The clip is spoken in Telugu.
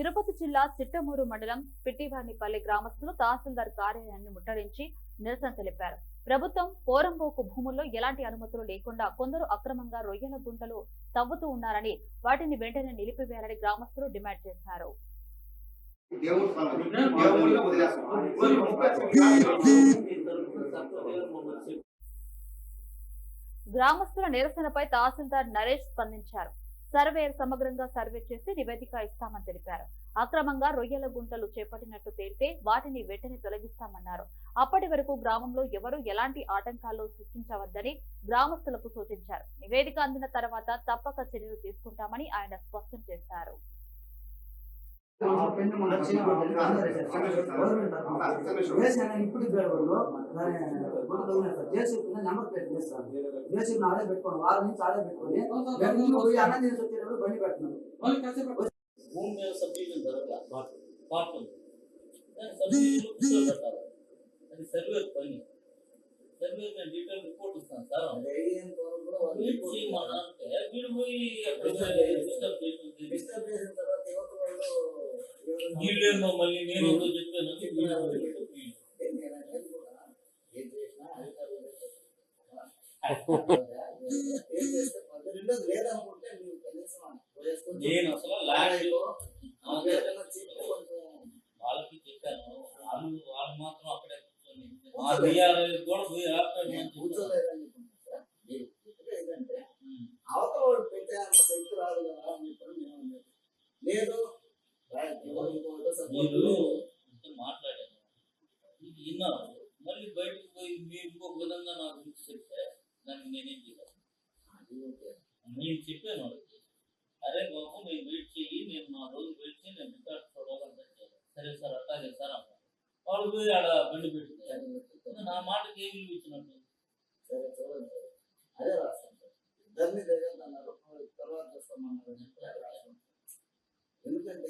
తిరుపతి జిల్లా చిట్టమూరు మండలం పిట్టివాణిపల్లి గ్రామస్తులు తహసీల్దార్ కార్యాలయాన్ని ముట్టడించి నిరసన తెలిపారు. ప్రభుత్వం పోరంబోకు భూముల్లో ఎలాంటి అనుమతులు లేకుండా కొందరు అక్రమంగా రొయ్యల గుంటలు తవ్వుతూ ఉన్నారని వాటిని వెంటనే నిలిపివేయాలని గ్రామస్తులు డిమాండ్ చేశారు. గ్రామస్తుల నిరసనపై తహసీల్దార్ నరేష్ స్పందించారు. సర్వేయర్ సమగ్రంగా సర్వే చేసి నివేదిక ఇస్తామని తెలిపారు. అక్రమంగా రొయ్యల గుంటలు చేపట్టినట్టు తేలితే వాటిని వెంటనే తొలగిస్తామన్నారు. అప్పటి వరకు గ్రామంలో ఎవరు ఎలాంటి ఆటంకాలు సృష్టించవద్దని గ్రామస్తులకు సూచించారు. నివేదిక అందిన తర్వాత తప్పక చర్యలు తీసుకుంటామని ఆయన స్పష్టం చేశారు. ఇప్పుడు జేసీ నెంబర్ ప్లేట్ వేస్తాను జేసీ ఆడే పెట్టుకోండి వారం నుంచి ఆడే పెట్టుకొని రేపు పోయి అన్నం చేసి వచ్చేటప్పుడు బండి పెట్టినాను భూమి మీద సబ్డివిజన్ జరగల అది సర్వే పని. సర్వే నేను డీటెయిల్ రిపోర్ట్ ఇస్తాను సార్. అంటే వీడు పోయి డిస్టర్బ్ చేసి వీళ్ళేమో మళ్ళీ నేను ఏదో చెప్పాను వీళ్ళు నేను అసలు ల్యాండ్ వాళ్ళకి చెప్పాను వాళ్ళు వాళ్ళు మాత్రం అక్కడే కూర్చొని మా డిఆర్ఐ కూడా పోయి ఆపాడు. ఉమ్. అవతల పెట్టే అంత శక్తి రాదు కదా అని చెప్పి. లేదు support మీరు ఇంత మాట్లాడాను ఇది విన్నారు మళ్ళీ బయటకు పోయి మీరు ఇంకొక విధంగా నా గురించి చెప్తే దానికి నేనేం చేయాలి నేను చెప్పాను వాళ్ళకి. అరే బాబు నేను వెయిట్ చెయ్యి నేను మా రోజు వెయిట్ చేయి. నేను రికార్డ్ చూడాలని సరే సార్ అట్లాగే సార్ అన్నారు. వాళ్ళు పోయి ఆడ బండి పెట్టుకుంటారు నా మాటకి ఏం విలువ ఇచ్చినట్టు? సరే చూడండి. సార్. అదే రాస్తాను. సార్ ఇద్దరిని జరగదన్నారు తర్వాత చూస్తామన్నారు అని